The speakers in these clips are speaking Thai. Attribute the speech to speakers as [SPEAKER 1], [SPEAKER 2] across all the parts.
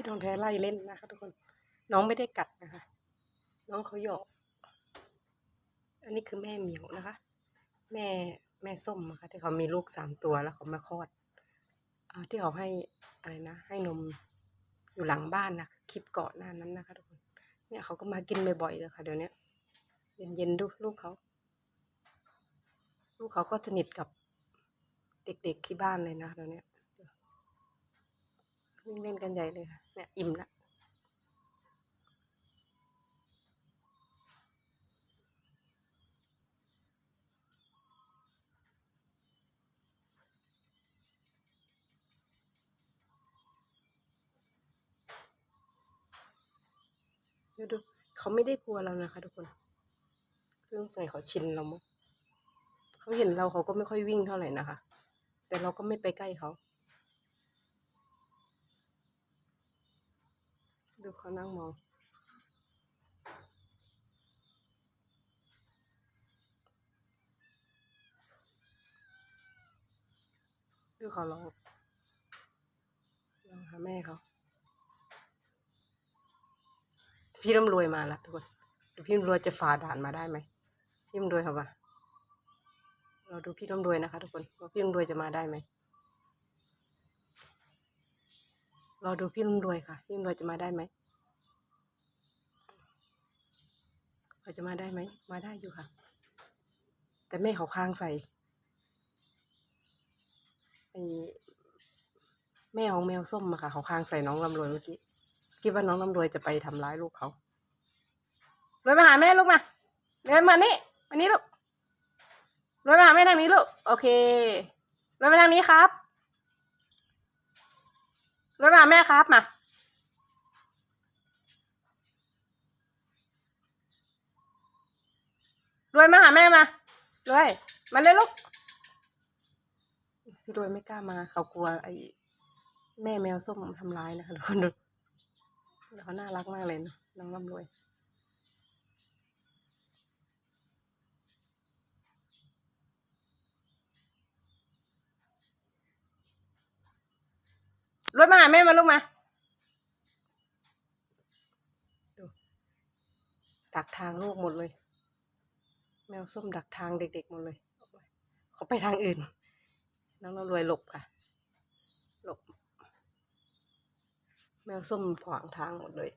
[SPEAKER 1] พี่ทองแท้ไล่เล่นนะคะทุกคน น้องไม่ได้กัดนะคะ น้องเขาหยอก อันนี้คือแม่เหมียวนะคะ แม่แม่ส้มนะคะที่เขามีลูกสามตัวแล้วเขามาคลอดอที่เขาให้อะไรนะ ให้นมอยู่หลังบ้านนะคลิปก่อนหน้านั้นนะคะทุกคน เนี่ยเขาก็มากินบ่อยๆเลยค่ะเดี๋ยวนี้เย็นๆดูลูกเขา ลูกเขาก็สนิทกับเด็กๆที่บ้านเลยนะเดี๋ยวนี้ วิ่งเล่นกันใหญ่เลยค่ะเนี่ยอิ่มละดูดูเขาไม่ได้กลัวเรานะคะทุกคนเครื่องใส่เขาชินเรามั้งเขาเห็นเราเขาก็ไม่ค่อยวิ่งเท่าไหร่นะคะ แต่เราก็ไม่ไปใกล้เขา ดูเขานั่งมอง ดูเขาลองลองหาแม่เขา พี่ร่ำรวยมาละทุกคนดูพี่ร่ำรวยจะฝ่าด่านมาได้ไหม พี่ร่ำรวยเขาปะเราดูพี่ร่ำรวยนะคะทุกคนว่าพี่ร่ำรวยจะมาได้ไหมเราดูพี่ร่ำรวยค่ะ พี่ร่ำรวยจะมาได้ไหม เขาจะมาได้ไหม มาได้อยู่ค่ะ แต่แม่เขาค้างใส่ไอแม่ของแมวส้มอะค่ะเขาค้างใส่น้องลำรวยเมื่อกี้คิดว่าน้องลำรวยจะไปทำร้ายลูกเขารวยมาหาแม่ลูกมารวยมานี่มานี่ลูกรวยมาหาแม่ทางนี้ลูกโอเครวยมาทางนี้ครับรวยมาหาแม่ครับมา รวยมาหาแม่มารวยมาเลยลูกพี่รวยไม่กล้ามา เขากลัวไอ้แม่แมวส้มทำร้ายนะคะทุกคนดูเขาน่ารักมากเลยนอะน้องร่ำรวยรถมาหาแม่มาลูกมาดูดักทางลูกหมดเลย แมวส้มดักทางเด็กๆหมดเลย เขาไปทางอื่น น้องเรารวยหลบค่ะ หลบ แมวส้มขวางทางหมดเลย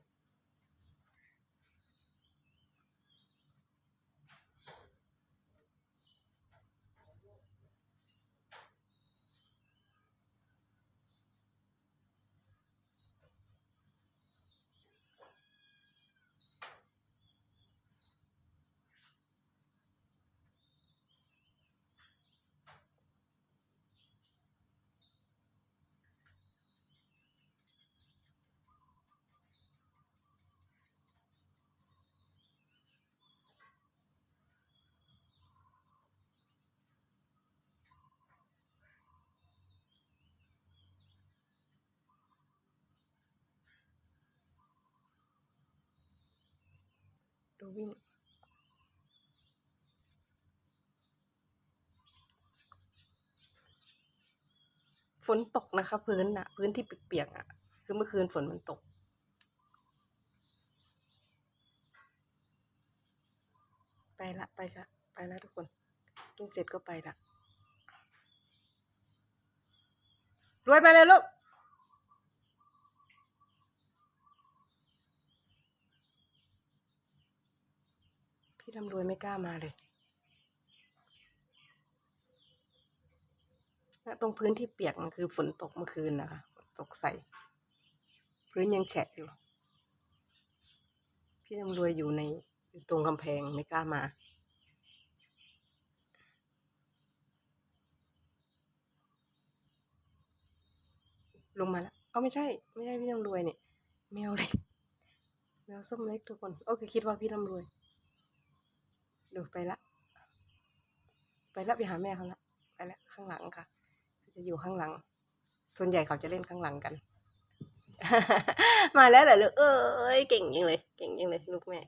[SPEAKER 1] ดูวิ่ง ฝนตกนะคะพื้นอะพื้นที่เปียกๆอะคือเมื่อคืนฝนมันตกไปละไปละไปละทุกคน กินเสร็จก็ไปละรวยไปเลยลูก พี่ลำรวยไม่กล้ามาเลยและตรงพื้นที่เปียกมันคือฝนตกเมื่อคืนนะคะ ตกใส่ พื้นยังแฉะอยู่ พี่ลำรวยอยู่ในอยู่ตรงกำแพงไม่กล้ามา ลงมาแล้วเอาไม่ใช่ ไม่ใช่พี่ลำรวยเนี่ยแมวเล็กแมวส้มเล็กทุกคน โอเค คิดว่าพี่ลำรวย ดูไปละ ไปละไปหาแม่เขาละไปละข้างหลังค่ะ จะอยู่ข้างหลัง ส่วนใหญ่เขาจะเล่นข้างหลังกัน มาแล้วเหรอลูกเอ้ยเก่งจังเลย เก่งจังเลยลูกแม่